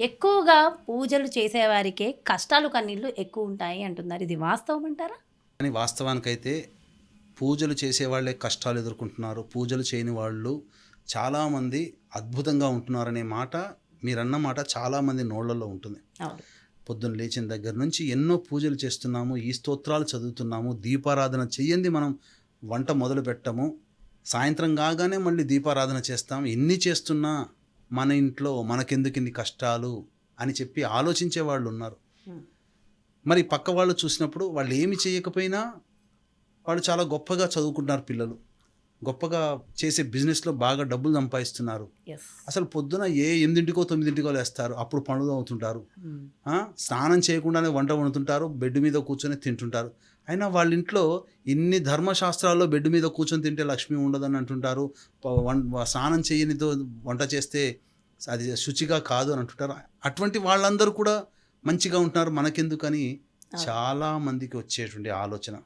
ఎక్కువగా పూజలు చేసేవారికే కష్టాలు కన్నీళ్ళు ఎక్కువ ఉంటాయి అంటున్నారు. ఇది వాస్తవం అంటారా? కానీ వాస్తవానికైతే పూజలు చేసేవాళ్ళే కష్టాలు ఎదుర్కొంటున్నారు. పూజలు చేయని వాళ్ళు చాలామంది అద్భుతంగా ఉంటున్నారనే మాట మీరన్న మాట చాలామంది నోళ్ళల్లో ఉంటుంది. పొద్దున్న లేచిన దగ్గర నుంచి ఎన్నో పూజలు చేస్తున్నాము ఈ స్తోత్రాలు చదువుతున్నాము దీపారాధన చెయ్యంది మనం వంట మొదలు పెట్టము సాయంత్రం కాగానే మళ్ళీ దీపారాధన చేస్తాం ఎన్ని చేస్తున్నా మన ఇంట్లో మనకెందుకు ఇన్ని కష్టాలు అని చెప్పి ఆలోచించే వాళ్ళు ఉన్నారు. మరి పక్క వాళ్ళు చూసినప్పుడు వాళ్ళు ఏమి చేయకపోయినా వాళ్ళు చాలా గొప్పగా చదువుకుంటున్నారు పిల్లలు గొప్పగా చేసే బిజినెస్లో బాగా డబ్బులు సంపాదిస్తున్నారు. అసలు పొద్దున ఏ ఎనిమిదింటికో తొమ్మిదింటికో లేస్తారు. అప్పుడు పనులు అవుతుంటారు. ఆ, స్నానం చేయకుండానే వంట వండుతుంటారు. బెడ్ మీద కూర్చొని తింటుంటారు. అయినా వాళ్ళ ఇంట్లో ఇన్ని ధర్మశాస్త్రాల్లో బెడ్ మీద కూర్చొని తింటే లక్ష్మి ఉండదని అంటుంటారు. స్నానం చేయనితో వంట చేస్తే అది శుచిగా కాదు అని అంటుంటారు. అటువంటి వాళ్ళందరూ కూడా మంచిగా ఉంటున్నారు. మనకెందుకని చాలా మందికి వచ్చేటువంటి ఆలోచన.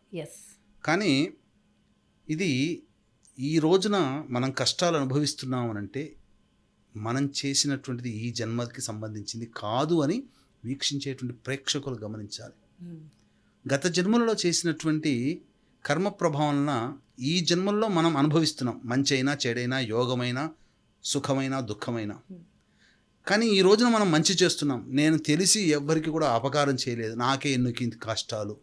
కానీ ఇది ఈ రోజున మనం కష్టాలు అనుభవిస్తున్నాం అనంటే మనం చేసినటువంటిది ఈ జన్మకి సంబంధించింది కాదు అని వీక్షించేటువంటి ప్రేక్షకులు గమనించాలి. గత జన్మలలో చేసినటువంటి కర్మ ప్రభావన ఈ జన్మల్లో మనం అనుభవిస్తున్నాం. మంచి అయినా చెడైనా యోగమైనా సుఖమైన దుఃఖమైన. కానీ ఈ రోజున మనం మంచి చేస్తున్నాం. నేను తెలిసి ఎవ్వరికి కూడా అపకారం చేయలేదు. నాకే ఎన్నుకి ఇంత కష్టాలు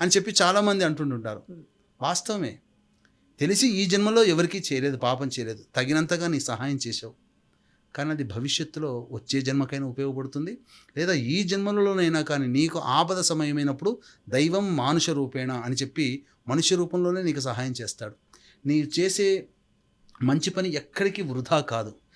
అని చెప్పి చాలామంది అంటుంటుంటారు. వాస్తవమే. తెలిసి ఈ జన్మలో ఎవరికీ చేయలేదు పాపం చేయలేదు. తగినంతగా నీ సహాయం చేసావు కానీ అది భవిష్యత్తులో వచ్చే జన్మకైనా ఉపయోగపడుతుంది. లేదా ఈ జన్మలలోనైనా కానీ నీకు ఆపద సమయమైనప్పుడు దైవం మానుష రూపేణ అని చెప్పి మనుష్య రూపంలోనే నీకు సహాయం చేస్తాడు. నీ చేసే మంచి పని ఎక్కడికి వృధా కాదు.